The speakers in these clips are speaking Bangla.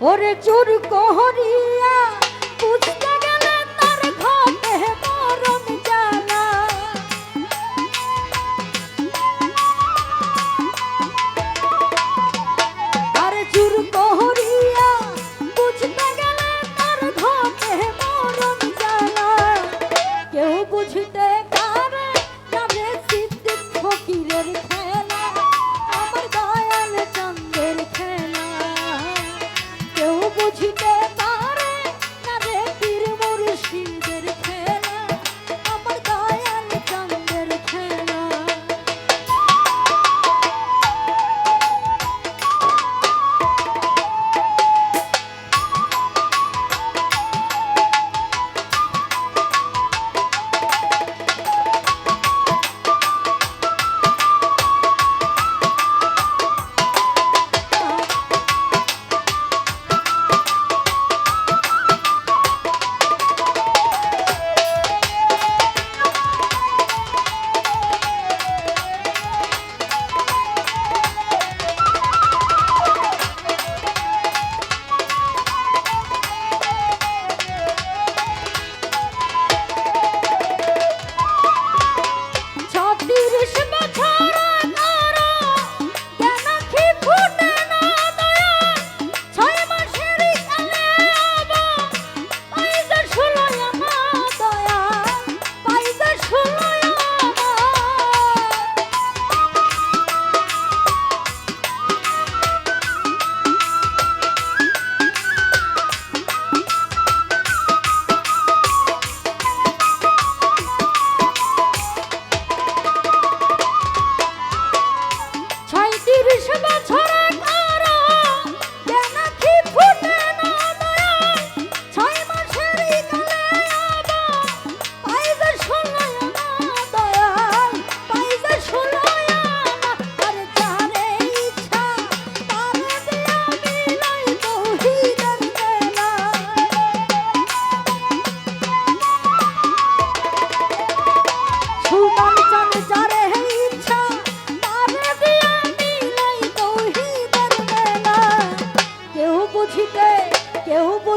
ওরে চোর কহরিয়া বুঝতে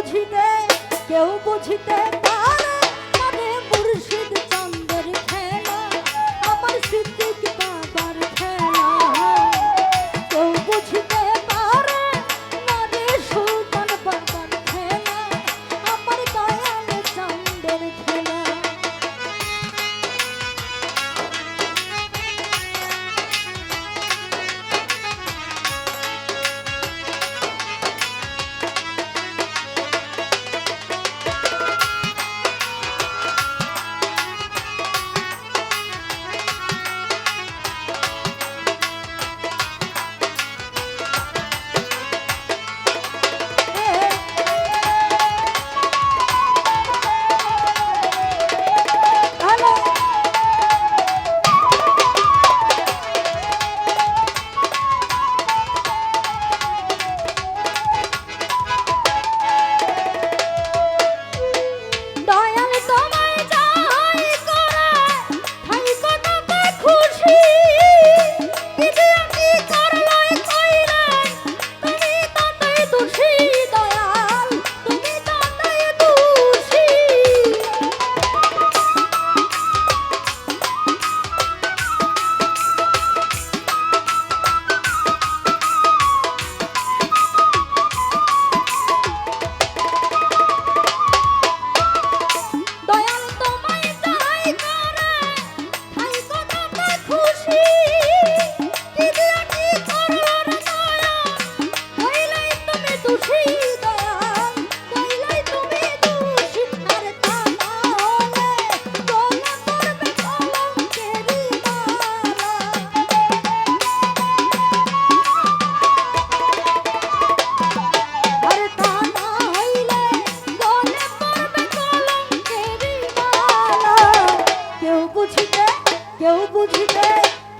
বুঝিতে কেউ বুঝিতে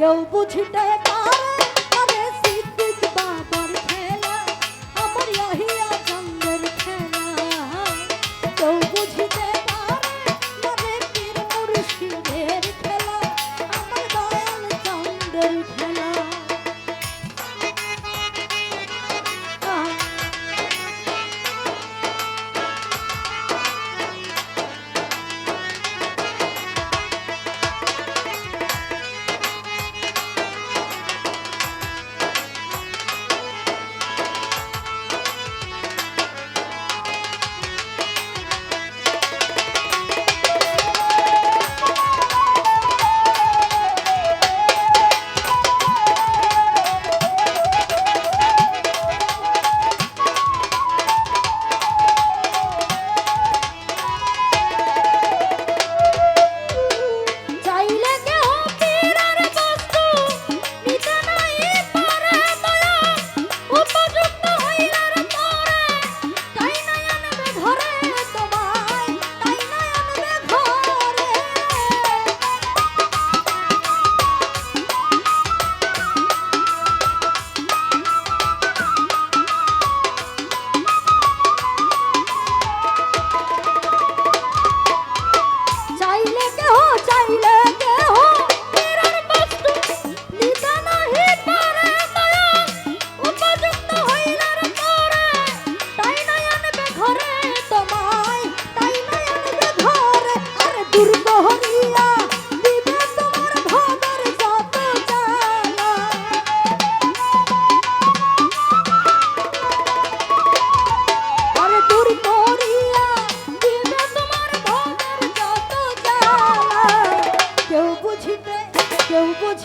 কেউ বুঝিতে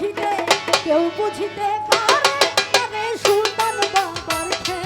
বুঝিতে কেউ বুঝিতে পারে সুলতান বাবার খেয়ে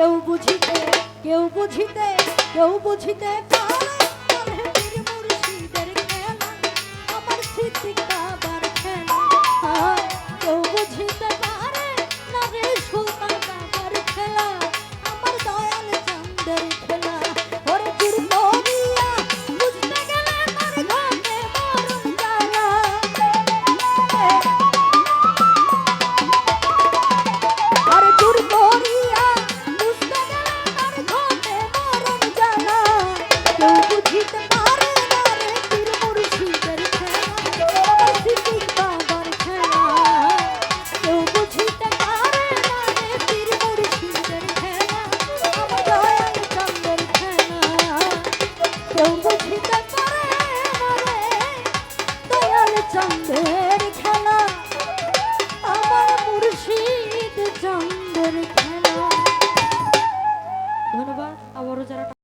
কেউ বুঝিতে কেউ বুঝিতে কেউ বুঝিতে